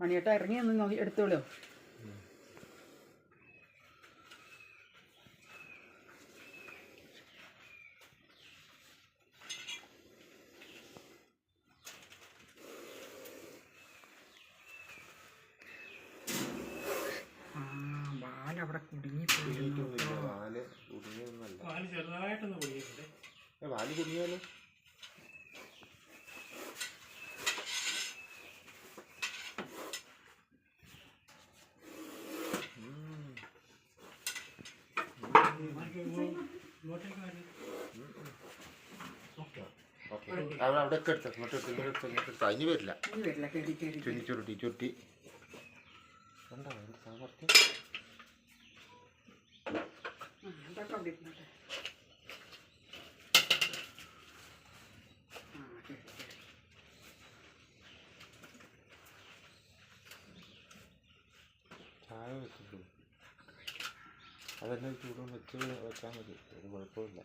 മണിയേട്ട ഇറങ്ങി ഒന്ന് നോക്കി എടുത്തോളൂ. ആ ബാലവിടെ കുടുങ്ങിപ്പോയി. ചെറുതായിട്ടൊന്ന് പൊടിയിട്ടുണ്ട് ഏ, വാൽ കുടുങ്ങിയാലോ? അവിടെ അവിടെ ഒക്കെ എടുത്തോ. ഇങ്ങോട്ട് എടുത്തോ ഇങ്ങോട്ട് എടുത്തോ ഇങ്ങോട്ട് എടുത്തോ. അതിന് വരില്ല. ചുരുട്ടി ചുരുട്ടി. ചുരുട്ടി കണ്ടോ ഒരു സാമർത്ഥ്യം ചായ വെച്ചിട്ടു അതെന്നെ ചൂടും വെച്ച് വെച്ചാൽ മതി. ഒരു കുഴപ്പമില്ല